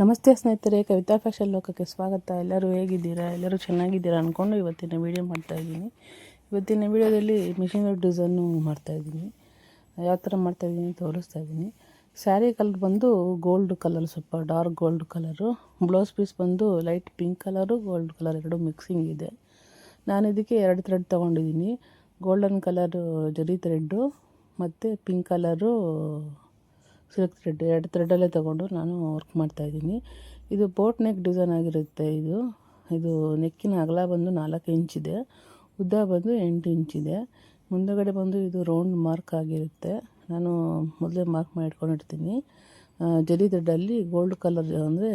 ನಮಸ್ತೆ ಸ್ನೇಹಿತರೆ, ಕವಿತಾ ಫ್ಯಾಷನ್ ಲೋಕಕ್ಕೆ ಸ್ವಾಗತ. ಎಲ್ಲರೂ ಹೇಗಿದ್ದೀರಾ? ಎಲ್ಲರೂ ಚೆನ್ನಾಗಿದ್ದೀರಾ ಅಂದ್ಕೊಂಡು ಇವತ್ತಿನ ವೀಡಿಯೋ ಮಾಡ್ತಾಯಿದ್ದೀನಿ ಇವತ್ತಿನ ವೀಡಿಯೋದಲ್ಲಿ ಮಿಷಿನ್ ಡಿಸೈನು ಮಾಡ್ತಾಯಿದ್ದೀನಿ ಯಾವ ಥರ ಮಾಡ್ತಾಯಿದ್ದೀನಿ ತೋರಿಸ್ತಾ ಇದ್ದೀನಿ. ಸ್ಯಾರಿ ಕಲರ್ ಬಂದು ಗೋಲ್ಡ್ ಕಲರ್ ಸ್ವಲ್ಪ dark gold colour blouse piece ಬಂದು light pink colour gold colour ಎರಡು ಮಿಕ್ಸಿಂಗ್ ಇದೆ. ನಾನು ಇದಕ್ಕೆ ಎರಡು ಥ್ರೆಡ್ ತೊಗೊಂಡಿದ್ದೀನಿ. ಗೋಲ್ಡನ್ ಕಲರು ಜರಿ ಥ್ರೆಡ್ಡು ಮತ್ತು ಪಿಂಕ್ ಕಲರು ಸಿಲ್ಕ್ ಥ್ರೆಡ್ ಎರಡು ಥ್ರೆಡಲ್ಲೇ ತೊಗೊಂಡು ನಾನು ವರ್ಕ್ ಮಾಡ್ತಾಯಿದ್ದೀನಿ ಇದು ಬೋಟ್ ನೆಕ್ ಡಿಸೈನ್ ಆಗಿರುತ್ತೆ ಇದು. ಇದು ನೆಕ್ಕಿನ ಅಗಲ ಬಂದು ನಾಲ್ಕು ಇಂಚಿದೆ ಉದ್ದ ಬಂದು ಎಂಟು ಇಂಚಿದೆ ಮುಂದಗಡೆ ಬಂದು ಇದು ರೌಂಡ್ ಮಾರ್ಕ್ ಆಗಿರುತ್ತೆ. ನಾನು ಮೊದಲೇ ಮಾರ್ಕ್ ಮಾಡಿ ಇಟ್ಕೊಂಡಿರ್ತೀನಿ ಆ, ಜರಿ ಥ್ರೆಡಲ್ಲಿ ಗೋಲ್ಡ್ ಕಲರ್ ಅಂದರೆ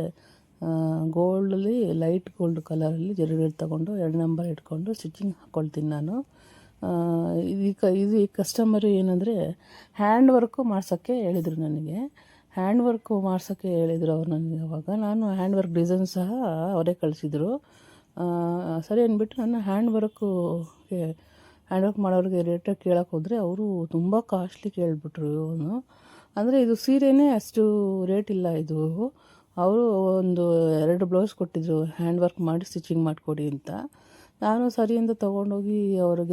ಗೋಲ್ಡಲ್ಲಿ ಲೈಟ್ ಗೋಲ್ಡ್ ಕಲರಲ್ಲಿ ಜರಿ ಥ್ರೆಡ್ ತೊಗೊಂಡು ಎರಡು ನಂಬರ್ ಇಟ್ಕೊಂಡು ಸ್ಟಿಚಿಂಗ್ ಹಾಕ್ಕೊಳ್ತೀನಿ ನಾನು. ಈ ಕ, ಇದು ಈ ಕಸ್ಟಮರು ಏನಂದರೆ ಹ್ಯಾಂಡ್ ವರ್ಕು ಮಾಡ್ಸೋಕ್ಕೆ ಹೇಳಿದರು ನನಗೆ. ಹ್ಯಾಂಡ್ ವರ್ಕು ಮಾಡ್ಸೋಕ್ಕೆ ಹೇಳಿದರು ಅವ್ರು ನನಗೆ ಅವಾಗ. ನಾನು ಹ್ಯಾಂಡ್ ವರ್ಕ್ ಡಿಸೈನ್ ಸಹ ಅವರೇ ಕಳಿಸಿದರು. ಸರಿ ಅಂದ್ಬಿಟ್ಟು ನಾನು ಹ್ಯಾಂಡ್ ವರ್ಕು ಹ್ಯಾಂಡ್ ವರ್ಕ್ ಮಾಡೋರಿಗೆ ರೇಟ್ ಕೇಳೋಕೆ ಹೋದರೆ ಅವರು ತುಂಬ ಕಾಸ್ಟ್ಲಿ ಕೇಳಿಬಿಟ್ರು ಇವನು. ಅಂದರೆ ಇದು ಸೀರೆನೇ ಅಷ್ಟು ರೇಟ್ ಇಲ್ಲ ಇದು. ಅವರು ಒಂದು ಎರಡು ಬ್ಲೌಸ್ ಕೊಟ್ಟಿದ್ರು ಹ್ಯಾಂಡ್ ವರ್ಕ್ ಮಾಡಿ ಸ್ಟಿಚಿಂಗ್ ಮಾಡಿಕೊಡಿ ಅಂತ. ನಾನು ಸರಿಯಿಂದ ತೊಗೊಂಡೋಗಿ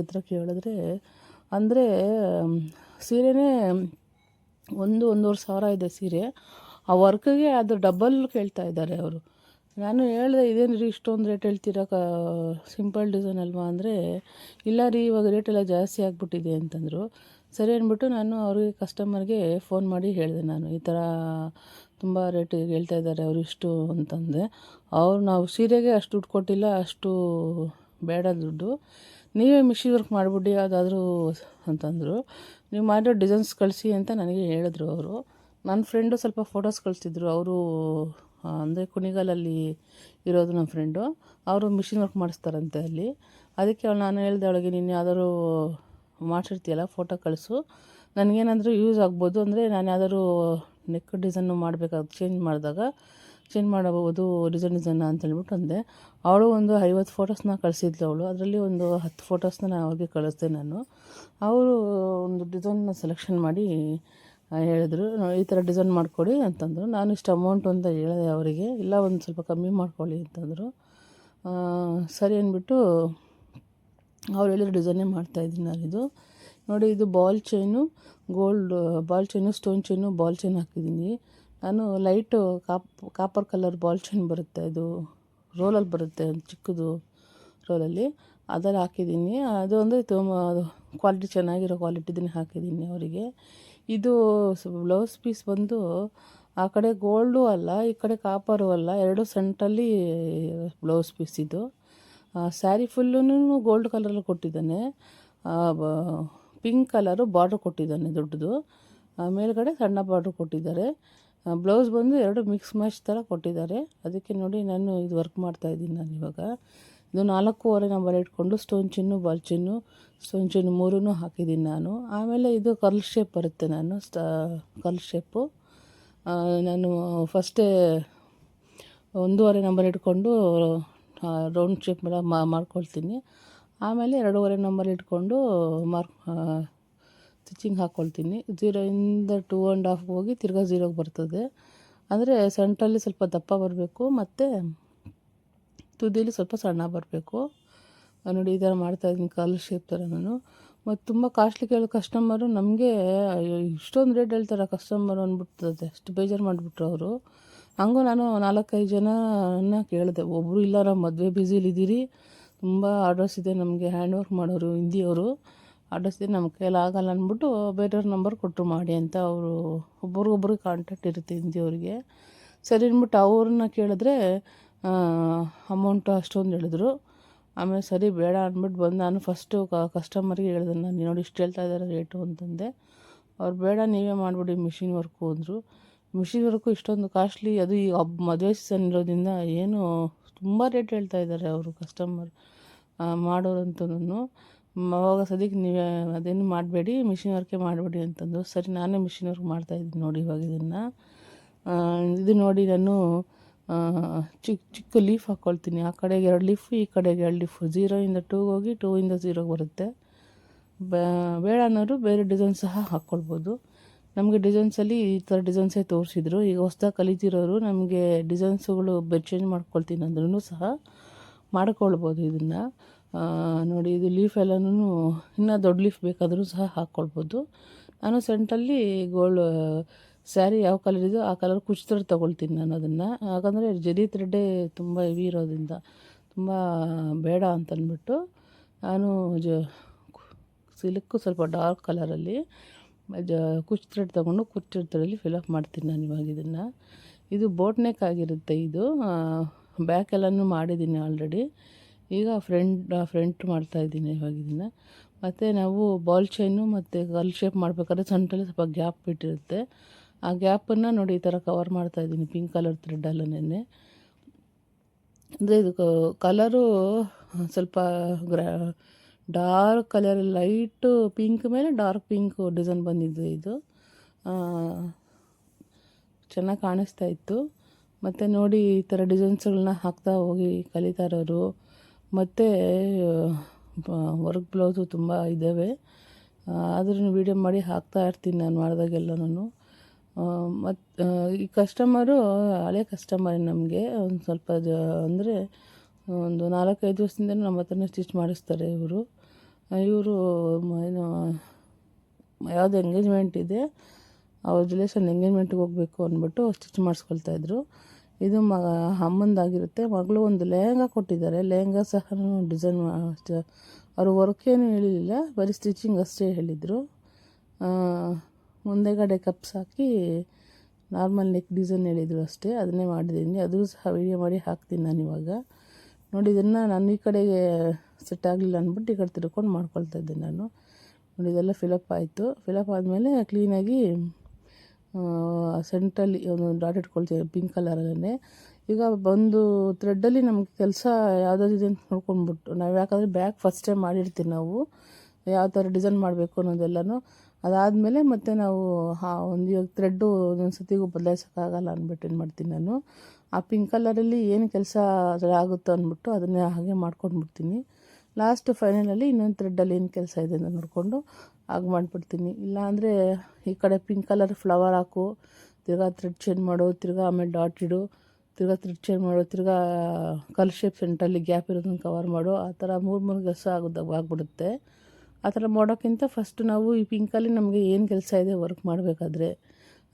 ಹತ್ರ ಕೇಳಿದ್ರೆ, ಅಂದರೆ ಸೀರೆನೇ ಒಂದು ಒಂದೂವರೆ ಸಾವಿರ ಇದೆ ಸೀರೆ. ಆ ವರ್ಕ್ಗೆ ಅದು ಡಬಲ್ ಕೇಳ್ತಾ ಇದ್ದಾರೆ ಅವರು. ನಾನು ಹೇಳಿದೆ, ಇದೇನು ರೀ ಇಷ್ಟೊಂದು ರೇಟ್ ಹೇಳ್ತೀರಾ? ಕ ಸಿಂಪಲ್ ಡಿಸೈನ್ ಅಲ್ವಾ? ಅಂದರೆ, ಇಲ್ಲ ರೀ, ಇವಾಗ ರೇಟೆಲ್ಲ ಜಾಸ್ತಿ ಆಗಿಬಿಟ್ಟಿದೆ ಅಂತಂದರು. ಸರಿ ಅಂದ್ಬಿಟ್ಟು ನಾನು ಅವ್ರಿಗೆ ಕಸ್ಟಮರ್ಗೆ ಫೋನ್ ಮಾಡಿ ಹೇಳಿದೆ ನಾನು, ಈ ಥರ ತುಂಬ ರೇಟ್ ಹೇಳ್ತಾ ಇದ್ದಾರೆ ಅವರು ಇಷ್ಟು ಅಂತಂದೆ. ಅವ್ರು ನಾವು ಸೀರೆಗೆ ಅಷ್ಟು ದುಡ್ಡು ಕೊಟ್ಟಿಲ್ಲ, ಅಷ್ಟು ಬೇಡ ದುಡ್ಡು. ನೀವೇ ಮಿಷಿ ವರ್ಕ್ ಮಾಡಿಬಿಡಿ ಯಾವುದಾದ್ರೂ ಅಂತಂದರು. ನೀವು ಮಾಡಿರೋ ಡಿಸೈನ್ಸ್ ಕಳಿಸಿ ಅಂತ ನನಗೆ ಹೇಳಿದ್ರು ಅವರು. ನನ್ನ ಫ್ರೆಂಡು ಸ್ವಲ್ಪ ಫೋಟೋಸ್ ಕಳಿಸಿದ್ರು. ಅವರು ಅಂದರೆ ಕುಣಿಗಾಲಲ್ಲಿ ಇರೋದು ನಮ್ಮ ಫ್ರೆಂಡು ಅವರು ಮಿಷಿನ್ ವರ್ಕ್ ಮಾಡಿಸ್ತಾರಂತೆ ಅಲ್ಲಿ. ಅದಕ್ಕೆ ಅವಳು ನಾನು ಹೇಳಿದೆ ಅವಳಿಗೆ, ನೀನು ಯಾವ್ದಾದ್ರು ಮಾಡಿಸಿರ್ತೀಯಲ್ಲ ಫೋಟೋ ಕಳಿಸು. ನನಗೇನಾದರೂ ಯೂಸ್ ಆಗ್ಬೋದು. ಅಂದರೆ ನಾನು ಯಾವ್ದಾದ್ರು ನೆಕ್ ಡಿಸೈನು ಮಾಡಬೇಕಾದ ಚೇಂಜ್ ಮಾಡಿದಾಗ. ಚೇಂಜ್ ಮಾಡಬಹುದು ಡಿಸೈನ್ ಡಿಸೈನ್ ಅಂತ ಹೇಳ್ಬಿಟ್ಟು ಅಂದೆ. ಅವಳು ಒಂದು ಐವತ್ತು ಫೋಟೋಸ್ನ ಕಳಿಸಿದ್ಲು ಅವಳು. ಅದರಲ್ಲಿ ಒಂದು ಹತ್ತು ಫೋಟೋಸ್ನ ನಾನು ಅವ್ರಿಗೆ ಕಳಿಸ್ದೆ ನಾನು. ಅವರು ಒಂದು ಡಿಸೈನ್ನ ಸೆಲೆಕ್ಷನ್ ಮಾಡಿ ಹೇಳಿದ್ರು. ಈ ಥರ ಡಿಸೈನ್ ಮಾಡಿಕೊಡಿ ಅಂತಂದರು. ನಾನು ಇಷ್ಟು ಅಮೌಂಟ್ ಅಂತ ಹೇಳಿದೆ ಅವರಿಗೆ. ಇಲ್ಲ, ಒಂದು ಸ್ವಲ್ಪ ಕಮ್ಮಿ ಮಾಡ್ಕೊಳ್ಳಿ ಅಂತಂದರು. ಸರಿ ಅಂದ್ಬಿಟ್ಟು ಅವ್ರು ಹೇಳಿದ್ರು ಡಿಸೈನೇ ಮಾಡ್ತಾಯಿದ್ದೀನಿ ನಾನಿದು ನೋಡಿ, ಇದು ball chain gold ball chain stone chain ball chain ಹಾಕಿದ್ದೀನಿ. ನಾನು light cop, copper colour ball chain ಬರುತ್ತೆ ಅದು ರೋಲಲ್ಲಿ ಬರುತ್ತೆ, ಚಿಕ್ಕದು ರೋಲಲ್ಲಿ. ಅದರಲ್ಲಿ ಹಾಕಿದ್ದೀನಿ. ಅದು ಅಂದರೆ ತುಂಬ ಕ್ವಾಲಿಟಿ ಚೆನ್ನಾಗಿರೋ ಕ್ವಾಲಿಟಿದನ್ನೇ ಹಾಕಿದ್ದೀನಿ ಅವರಿಗೆ. ಇದು ಬ್ಲೌಸ್ ಪೀಸ್ ಬಂದು ಆ ಕಡೆ ಗೋಲ್ಡು ಅಲ್ಲ, ಈ ಕಡೆ ಕಾಪರು ಅಲ್ಲ, ಎರಡು ಸೆಂಟಲ್ಲಿ ಬ್ಲೌಸ್ ಪೀಸ್ ಇದು. ಸ್ಯಾರಿ ಫುಲ್ಲೂ ಗೋಲ್ಡ್ ಕಲರಲ್ಲಿ ಕೊಟ್ಟಿದ್ದಾನೆ. ಪಿಂಕ್ ಕಲರು ಬಾರ್ಡ್ರ್ ಕೊಟ್ಟಿದ್ದಾನೆ ದೊಡ್ಡದು. ಮೇಲ್ಗಡೆ ಸಣ್ಣ ಬಾರ್ಡ್ರ್ ಕೊಟ್ಟಿದ್ದಾರೆ. ಬ್ಲೌಸ್ ಬಂದು ಎರಡು ಮಿಕ್ಸ್ ಮ್ಯಾಚ್ ಥರ ಕೊಟ್ಟಿದ್ದಾರೆ. ಅದಕ್ಕೆ ನೋಡಿ ನಾನು ಇದು ವರ್ಕ್ ಮಾಡ್ತಾಯಿದ್ದೀನಿ ನಾನು ಇವಾಗ. ಇದು ನಾಲ್ಕೂವರೆ ನಂಬರ್ ಇಟ್ಕೊಂಡು stone chain ball chain stone chain ಮೂರೂ ಹಾಕಿದ್ದೀನಿ ನಾನು. ಆಮೇಲೆ ಇದು ಕರ್ಲ್ ಶೇಪ್ ಬರುತ್ತೆ ನಾನು ಸ್ಟ ಕರ್ಲ್ ಶೇಪು ನಾನು ಫಸ್ಟೇ ಒಂದೂವರೆ ನಂಬರ್ ಇಟ್ಕೊಂಡು ರೌಂಡ್ ಶೇಪ್ ಮಾಡ್ಕೊಳ್ತೀನಿ. ಆಮೇಲೆ ಎರಡೂವರೆ ನಂಬರ್ ಇಟ್ಕೊಂಡು ಮಾರ್ಕ್ ಸ್ಟಿಚಿಂಗ್ ಹಾಕ್ಕೊಳ್ತೀನಿ ಜೀರೋಯಿಂದ ಟೂ ಆ್ಯಂಡ್ ಹಾಫ್ ಹೋಗಿ ತಿರ್ಗಾ ಝೀರೋಗೆ ಬರ್ತದೆ. ಅಂದರೆ ಸೆಂಟ್ರಲ್ಲಿ ಸ್ವಲ್ಪ ದಪ್ಪ ಬರಬೇಕು, ಮತ್ತು ತುದಿಲಿ ಸ್ವಲ್ಪ ಸಣ್ಣ ಬರಬೇಕು. ನೋಡಿ ಈ ಥರ ಮಾಡ್ತಾಯಿದ್ದೀನಿ ಕಾಲು ಶೇಪ್ ಥರ ನಾನು. ಮತ್ತು ತುಂಬ ಕಾಸ್ಟ್ಲಿ ಕೇಳೋ ಕಸ್ಟಮರು ನಮಗೆ ಇಷ್ಟೊಂದು ರೇಟ್ ಹೇಳ್ತಾರೆ ಕಸ್ಟಮರ್ ಅಂದ್ಬಿಡ್ತದೆ ಅಷ್ಟು ಬೇಜಾರು ಮಾಡಿಬಿಟ್ರು ಅವರು. ಹಂಗೂ ನಾನು ನಾಲ್ಕೈದು ಜನನ ಕೇಳಿದೆ. ಒಬ್ಬರು ಇಲ್ಲ, ನಾವು ಮದುವೆ ಬ್ಯುಸಿಲಿದ್ದೀರಿ ತುಂಬ ಆರ್ಡರ್ಸ್ ಇದೆ ನಮಗೆ ಹ್ಯಾಂಡ್ ವರ್ಕ್ ಮಾಡೋರು, ಹಿಂದಿಯವರು. ಇದೆ ನಮ್ಮ ಕೈಲಿ ಆಗಲ್ಲ ಅಂದ್ಬಿಟ್ಟು ಬೇರೆಯವ್ರ ನಂಬರ್ ಕೊಟ್ಟರು ಮಾಡಿ ಅಂತ ಅವರು ಒಬ್ರಿಗೊಬ್ರಿಗೆ ಕಾಂಟ್ಯಾಕ್ಟ್ ಇರುತ್ತೆ ಹಿಂದಿಯವ್ರಿಗೆ ಸರಿ ಅಂದ್ಬಿಟ್ಟು ಅವ್ರನ್ನ ಕೇಳಿದ್ರೆ ಅಮೌಂಟು ಅಷ್ಟೊಂದು ಹೇಳಿದ್ರು. ಆಮೇಲೆ ಸರಿ ಬೇಡ ಅಂದ್ಬಿಟ್ಟು ಬಂದು ನಾನು ಫಸ್ಟು ಕಸ್ಟಮರ್ಗೆ ಹೇಳಿದೆ, ನಾನು ನೋಡಿ ಇಷ್ಟು ಹೇಳ್ತಾ ಇದ್ದಾರೆ ರೇಟು ಅಂತಂದೆ. ಅವ್ರು, ಬೇಡ, ನೀವೇ ಮಾಡಿಬಿಡಿ ಮಿಷಿನ್ ವರ್ಕು ಅಂದರು. ಮಿಷಿನ್ ವರ್ಕು ಇಷ್ಟೊಂದು ಕಾಸ್ಟ್ಲಿ ಅದು ಈಗ ಹಬ್ಬ ಮದುವೆ ಸೀಸನ್ ಇರೋದ್ರಿಂದ ಏನು ತುಂಬ ರೇಟ್ ಹೇಳ್ತಾ ಇದ್ದಾರೆ ಅವರು ಕಸ್ಟಮರ್ ಮಾಡೋರಂತೂ ಅವಾಗ ಸದ್ಯಕ್ಕೆ ನೀವೇ ಅದೇನು ಮಾಡಬೇಡಿ ಮಿಷಿನ್ ವರ್ಕೆ ಮಾಡಬೇಡಿ ಅಂತಂದು ಸರಿ, ನಾನೇ ಮಿಷಿನ್ ವರ್ಕ್ ಮಾಡ್ತಾಯಿದ್ದೀನಿ ನೋಡಿ ಇವಾಗ ಇದನ್ನು. ಇದು ನೋಡಿ ನಾನು ಚಿಕ್ಕ ಚಿಕ್ಕ ಲೀಫ್ ಹಾಕ್ಕೊಳ್ತೀನಿ ಆ ಕಡೆಗೆ ಎರಡು ಲೀಫ್ ಈ ಕಡೆಗೆ ಎರಡು ಲೀಫ್ ಝೀರೋಯಿಂದ ಟೂಗೆ ಹೋಗಿ ಟೂಯಿಂದ ಝೀರೋಗೆ ಬರುತ್ತೆ. ಬೇ, ಬೇಡ ಅನ್ನೋರು ಬೇರೆ ಡಿಸೈನ್ ಸಹ ಹಾಕ್ಕೊಳ್ಬೋದು ನಮಗೆ ಡಿಸೈನ್ಸಲ್ಲಿ ಈ ಥರ ಡಿಸೈನ್ಸೇ ತೋರಿಸಿದ್ರು. ಈಗ ಹೊಸ್ದಾಗಿ ಕಲಿತಿರೋರು ನಮಗೆ ಡಿಸೈನ್ಸ್ಗಳು ಬೆಡ್ ಚೇಂಜ್ ಮಾಡ್ಕೊಳ್ತೀನಿ ಅಂದ್ರೂ ಸಹ ಮಾಡ್ಕೊಳ್ಬೋದು ಇದನ್ನು. ನೋಡಿ, ಇದು ಲೀಫ್ ಎಲ್ಲನೂ ಇನ್ನೂ ದೊಡ್ಡ ಲೀಫ್ ಬೇಕಾದರೂ ಸಹ ಹಾಕ್ಕೊಳ್ಬೋದು ನಾನು ಸೆಂಟಲ್ಲಿ ಗೋಲ್ಡ್ ಸ್ಯಾರಿ ಯಾವ ಕಲರ್ ಇದೆಯೋ ಆ ಕಲರ್ ಕುಚ್ ಥ್ರೆಡ್ ತೊಗೊಳ್ತೀನಿ ನಾನು ಅದನ್ನು. ಯಾಕಂದರೆ ಜರಿ ಥ್ರೆಡ್ಡೇ ತುಂಬ ಹೆವಿ ಇರೋದ್ರಿಂದ ತುಂಬ ಬೇಡ ಅಂತಂದ್ಬಿಟ್ಟು ನಾನು ಜ ಸಿಲ್ಕು ಸ್ವಲ್ಪ ಡಾರ್ಕ್ ಕಲರಲ್ಲಿ ಜ, ಕುಚ್ ಥ್ರೆಡ್ ತೊಗೊಂಡು ಕುಚ್ ಥ್ರೆಡಲ್ಲಿ ಫಿಲಪ್ ಮಾಡ್ತೀನಿ ನಾನು ಇವಾಗ ಇದನ್ನು. ಇದು ಬೋಟ್ ನೆಕ್ ಆಗಿರುತ್ತೆ ಇದು. ಬ್ಯಾಕ್ ಎಲ್ಲನೂ ಮಾಡಿದ್ದೀನಿ ಆಲ್ರೆಡಿ ಈಗ ಫ್ರಂಟ್ ಫ್ರಂಟ್ ಮಾಡ್ತಾಯಿದ್ದೀನಿ ಇವಾಗ ಇದನ್ನು. ಮತ್ತು ನಾವು ಬಾಲ್ ಚೈನು ಮತ್ತು ಗಲ್ ಶೇಪ್ ಮಾಡಬೇಕಾದ್ರೆ ಸೆಂಟ್ರಲ್ಲಿ ಸ್ವಲ್ಪ ಗ್ಯಾಪ್ ಬಿಟ್ಟಿರುತ್ತೆ. ಆ ಗ್ಯಾಪನ್ನು ನೋಡಿ ಈ ಥರ ಕವರ್ ಮಾಡ್ತಾಯಿದ್ದೀನಿ ಪಿಂಕ್ ಕಲರ್ ಥ್ರೆಡ್ಡಲ್ಲೇ ಅಂದರೆ ಇದು ಕಲರು ಸ್ವಲ್ಪ ಗ್ರಾ ಡಾರ್ಕ್ ಕಲರ್ ಲೈಟು ಪಿಂಕ್ ಮೇಲೆ ಡಾರ್ಕ್ ಪಿಂಕ್ ಡಿಸೈನ್ ಬಂದಿದ್ದು ಇದು. ಚೆನ್ನಾಗಿ ಕಾಣಿಸ್ತಾ ಇತ್ತು. ಮತ್ತು ನೋಡಿ ಈ ಥರ ಡಿಸೈನ್ಸ್ಗಳನ್ನ ಹಾಕ್ತಾ ಹೋಗಿ ಕಲಿತಾ ಇರೋರು. ಮತ್ತು ವರ್ಕ್ ಬ್ಲೌಸು ತುಂಬ ಇದ್ದಾವೆ ಆದ್ರೂ ವೀಡಿಯೋ ಮಾಡಿ ಹಾಕ್ತಾ ಇರ್ತೀನಿ ನಾನು ಮಾಡಿದಾಗೆಲ್ಲನೂ ಮತ್ತು ಈ ಕಸ್ಟಮರು ಹಳೆ ಕಸ್ಟಮರ್ ನಮಗೆ ಒಂದು ಸ್ವಲ್ಪ ಜ, ಅಂದರೆ ಒಂದು ನಾಲ್ಕೈದು ದಿವಸದಿಂದ ನಮ್ಮ ಹತ್ರನೇ ಸ್ಟಿಚ್ ಮಾಡಿಸ್ತಾರೆ ಇವರು. ಇವರು ಏನು, ಯಾವುದು ಎಂಗೇಜ್ಮೆಂಟ್ ಇದೆ, ಅವ್ರ ರಿಲೇಷನ್ ಎಂಗೇಜ್ಮೆಂಟ್ಗೆ ಹೋಗಬೇಕು ಅಂದ್ಬಿಟ್ಟು ಸ್ಟಿಚ್ ಮಾಡಿಸ್ಕೊಳ್ತಾಯಿದ್ರು ಇದು ಮಗ ಅಮ್ಮಂದಾಗಿರುತ್ತೆ. ಮಗಳು ಒಂದು ಲೆಹಂಗಾ ಕೊಟ್ಟಿದ್ದಾರೆ. ಲೆಹಂಗಾ ಸಹ ಡಿಸೈನ್ ಅವರು ವರ್ಕ್ ಏನು ಹೇಳಿಲ್ಲ ಬರೀ ಸ್ಟಿಚಿಂಗ್ ಅಷ್ಟೇ ಹೇಳಿದರು. ಮುಂದೆಗಡೆ ಕಪ್ಸ್ ಹಾಕಿ ನಾರ್ಮಲ್ ನೆಕ್ ಡಿಸೈನ್ ಹೇಳಿದರು ಅಷ್ಟೇ. ಅದನ್ನೇ ಮಾಡಿದ್ದೀನಿ. ಅದೂ ಸಹ ವೀಡಿಯೋ ಮಾಡಿ ಹಾಕ್ತೀನಿ ನಾನು ಇವಾಗ. ನೋಡಿ, ಇದನ್ನು ನಾನು ಈ ಕಡೆಗೆ ಸೆಟ್ ಆಗಲಿಲ್ಲ ಅಂದ್ಬಿಟ್ಟು ಈ ಕಡೆ ತಿರ್ಕೊಂಡು ಮಾಡ್ಕೊಳ್ತಾ ಇದ್ದೆ ನಾನು. ನೋಡಿ, ಇದೆಲ್ಲ ಫಿಲಪ್ ಆಯಿತು. ಫಿಲಪ್ ಆದಮೇಲೆ ಕ್ಲೀನಾಗಿ ಸೆಂಟ್ರಲ್ಲಿ ಒಂದು ಡಾಟ್ ಇಟ್ಕೊಳ್ತೀವಿ ಪಿಂಕ್ ಕಲರಲ್ಲೇ ಈಗ ಬಂದು ಥ್ರೆಡ್ಡಲ್ಲಿ ನಮ್ಗೆ ಕೆಲಸ ಯಾವುದಾದ್ರು ಇದೆ ಅಂತ ನೋಡ್ಕೊಂಡ್ಬಿಟ್ಟು, ನಾವು ಯಾಕಂದರೆ ಬ್ಯಾಗ್ ಫಸ್ಟ್ ಟೈಮ್ ಮಾಡಿರ್ತೀವಿ ನಾವು, ಯಾವ ಥರ ಡಿಸೈನ್ ಮಾಡಬೇಕು ಅನ್ನೋದೆಲ್ಲನೂ. ಅದಾದಮೇಲೆ ಮತ್ತೆ ನಾವು, ಹಾ, ಒಂದು ಇವಾಗ ಥ್ರೆಡ್ಡು ಒಂದೊಂದು ಸತಿಗೂ ಬದಲಾಯಿಸೋಕ್ಕಾಗಲ್ಲ ಅಂದ್ಬಿಟ್ಟು ಏನು ಮಾಡ್ತೀನಿ ನಾನು. ಆ ಪಿಂಕ್ ಕಲರಲ್ಲಿ ಏನು ಕೆಲಸ ಆಗುತ್ತೋ ಅಂದ್ಬಿಟ್ಟು ಅದನ್ನೇ ಹಾಗೆ ಮಾಡ್ಕೊಂಡ್ಬಿಡ್ತೀನಿ. ಲಾಸ್ಟ್ ಫೈನಲಲ್ಲಿ ಇನ್ನೊಂದು ಥ್ರೆಡ್ಡಲ್ಲಿ ಏನು ಕೆಲಸ ಇದೆ ಅಂತ ನೋಡಿಕೊಂಡು ಹಾಗೆ ಮಾಡಿಬಿಡ್ತೀನಿ. ಇಲ್ಲಾಂದರೆ ಈ ಕಡೆ ಪಿಂಕ್ ಕಲರ್ ಫ್ಲವರ್ ಹಾಕು, ತಿರ್ಗಾ ಥ್ರೆಡ್ ಚೇಂಜ್ ಮಾಡು, ತಿರ್ಗಾ ಆಮೇಲೆ ಡಾಟ್ ಇಡು, ತಿರ್ಗಾ ಥ್ರೆಡ್ ಚೇಂಜ್ ಮಾಡು, ತಿರ್ಗಾ ಕಲ್ ಶೇಪ್ ಸೆಂಟ್ರಲ್ಲಿ ಗ್ಯಾಪ್ ಇರೋದನ್ನು ಕವರ್ ಮಾಡು. ಆ ಥರ ಮೂರು ಮೂರು ಕೆಲಸ ಆಗೋದು, ಆಗ್ಬಿಡುತ್ತೆ. ಆ ಥರ ಮಾಡೋಕ್ಕಿಂತ ಫಸ್ಟ್ ನಾವು ಈ ಪಿಂಕಲ್ಲಿ ನಮಗೆ ಏನು ಕೆಲಸ ಇದೆ ವರ್ಕ್ ಮಾಡಬೇಕಾದ್ರೆ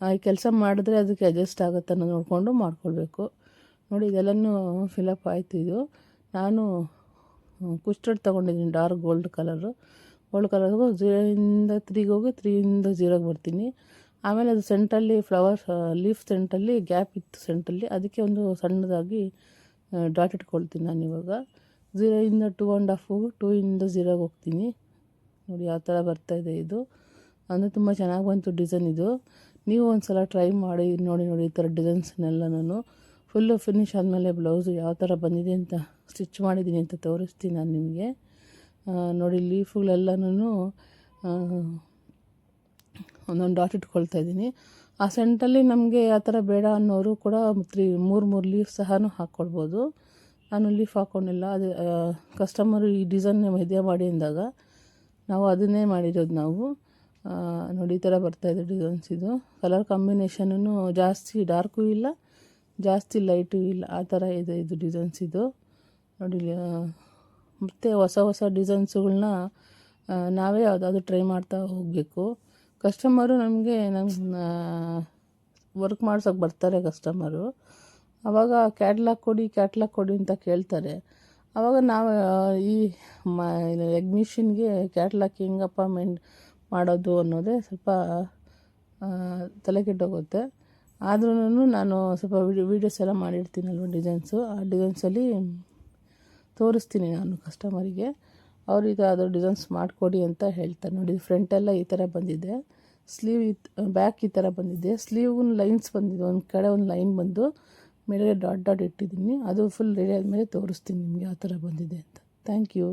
ಈ ಕೆಲಸ ಮಾಡಿದ್ರೆ ಅದಕ್ಕೆ ಅಡ್ಜಸ್ಟ್ ಆಗುತ್ತೆ ಅನ್ನೋದು ನೋಡಿಕೊಂಡು ಮಾಡ್ಕೊಳ್ಬೇಕು. ನೋಡಿ, ಇದೆಲ್ಲನೂ ಫಿಲಪ್ ಆಯಿತು ಇದು. ನಾನು ಕುಸ್ಟರ್ಡ್ ತೊಗೊಂಡಿದ್ದೀನಿ ಡಾರ್ಕ್ ಗೋಲ್ಡ್ ಕಲರು ಗೋಲ್ಡ್ ಹೋಗಿ ಝೀರೋಯಿಂದ ತ್ರೀಗೆ ಹೋಗಿ ತ್ರೀಯಿಂದ ಝೀರೋಗೆ ಬರ್ತೀನಿ. ಆಮೇಲೆ ಅದು ಸೆಂಟ್ರಲ್ಲಿ ಫ್ಲವರ್ ಲೀಫ್ ಸೆಂಟಲ್ಲಿ ಗ್ಯಾಪ್ ಇತ್ತು ಸೆಂಟಲ್ಲಿ ಅದಕ್ಕೆ ಒಂದು ಸಣ್ಣದಾಗಿ ಡಾಟ್ ಇಟ್ಕೊಳ್ತೀನಿ ನಾನು ಇವಾಗ. ಝೀರೋಯಿಂದ ಟೂ ಆ್ಯಂಡ್ ಹಾಫ್ ಹೋಗಿ ಟೂ ಇಂದ ಝೀರೋಗೆ ಹೋಗ್ತೀನಿ. ನೋಡಿ ಯಾವ ಥರ ಬರ್ತಾಯಿದೆ ಇದು ಅಂದರೆ ತುಂಬ ಚೆನ್ನಾಗಿ ಬಂತು ಡಿಸೈನ್ ಇದು. ನೀವು ಒಂದು ಸಲ ಟ್ರೈ ಮಾಡಿ, ನೋಡಿ ನೋಡಿ ಈ ಥರ ನಾನು. ಫುಲ್ಲು ಫಿನಿಶ್ ಆದಮೇಲೆ ಬ್ಲೌಸು ಯಾವ ಥರ ಬಂದಿದೆ ಅಂತ ಸ್ಟಿಚ್ ಮಾಡಿದ್ದೀನಿ ಅಂತ ತೋರಿಸ್ತೀನಿ ನಾನು ನಿಮಗೆ. ನೋಡಿ, ಲೀಫುಗಳೆಲ್ಲನೂ ಒಂದೊಂದು ಡಾಟ್ ಇಟ್ಕೊಳ್ತಾ ಇದ್ದೀನಿ. ಆ ಸೆಂಟಲ್ಲಿ ನಮಗೆ ಆ ಥರ ಬೇಡ ಅನ್ನೋರು ಕೂಡ ತ್ರೀ, ಮೂರು ಮೂರು ಲೀಫ್ ಸಹ ಹಾಕ್ಕೊಳ್ಬೋದು. ನಾನು ಲೀಫ್ ಹಾಕ್ಕೊಂಡಿಲ್ಲ ಅದೇ ಕಸ್ಟಮರು ಈ ಡಿಸೈನ್ ಇದೇ ಮಾಡಿ ಅಂದಾಗ ನಾವು ಅದನ್ನೇ ಮಾಡಿರೋದು ನಾವು. ನೋಡಿ, ಈ ಥರ ಬರ್ತಾಯಿದೆ ಡಿಸೈನ್ಸ್ ಇದು. ಕಲರ್ ಕಾಂಬಿನೇಷನೂ ಜಾಸ್ತಿ ಡಾರ್ಕು ಇಲ್ಲ, ಜಾಸ್ತಿ ಲೈಟು ಇಲ್ಲ. ಆ ಥರ ಇದೆ ಇದು ಡಿಸೈನ್ಸ್ ಇದು. ನೋಡಿ ಮತ್ತು ಹೊಸ ಹೊಸ ಡಿಸೈನ್ಸ್ಗಳನ್ನ ನಾವೇ ಯಾವುದಾದ್ರು ಟ್ರೈ ಮಾಡ್ತಾ ಹೋಗಬೇಕು. ಕಸ್ಟಮರು ನಮಗೆ ನಮ್ಮ ವರ್ಕ್ ಮಾಡ್ಸೋಕೆ ಬರ್ತಾರೆ ಕಸ್ಟಮರು. ಆವಾಗ ಕ್ಯಾಟ್ಲಾಗ್ ಕೊಡಿ ಕ್ಯಾಟ್ಲಾಗ್ ಕೊಡಿ ಅಂತ ಕೇಳ್ತಾರೆ. ಆವಾಗ ನಾವು ಈ ಮ ಎಗ್ ಮಿಷಿನ್ಗೆ ಕ್ಯಾಟ್ಲಾಗ್ ಹೆಂಗಪ್ಪ ಮೆನ್ ಮಾಡೋದು ಅನ್ನೋದೇ ಸ್ವಲ್ಪ ತಲೆ ಕೆಟ್ಟೋಗುತ್ತೆ. ಆದ್ರೂ ನಾನು ಸ್ವಲ್ಪ ವಿಡಿಯೋಸ್ ಎಲ್ಲ ಮಾಡಿರ್ತೀನಲ್ವ ಡಿಸೈನ್ಸು? ಆ ಡಿಸೈನ್ಸಲ್ಲಿ ತೋರಿಸ್ತೀನಿ ನಾನು ಕಸ್ಟಮರಿಗೆ ಅವರು ಅದು ಡಿಸೈನ್ಸ್ ಮಾಡಿಕೊಡಿ ಅಂತ ಹೇಳ್ತಾರೆ. ನೋಡಿ ಫ್ರಂಟೆಲ್ಲ ಈ ಥರ ಬಂದಿದೆ. ಸ್ಲೀವ್ ಈ ಬ್ಯಾಕ್ ಈ ಥರ ಬಂದಿದೆ. ಸ್ಲೀವ್ ಲೈನ್ಸ್ ಬಂದಿದೆ. ಒಂದು ಕಡೆ ಒಂದು ಲೈನ್ ಬಂದು ಮೇಲೆ ಡಾಟ್ ಡಾಟ್ ಇಟ್ಟಿದ್ದೀನಿ. ಅದು ಫುಲ್ ರೆಡಿ ಆದಮೇಲೆ ತೋರಿಸ್ತೀನಿ ನಿಮಗೆ ಆ ಥರ ಬಂದಿದೆ ಅಂತ. Thank you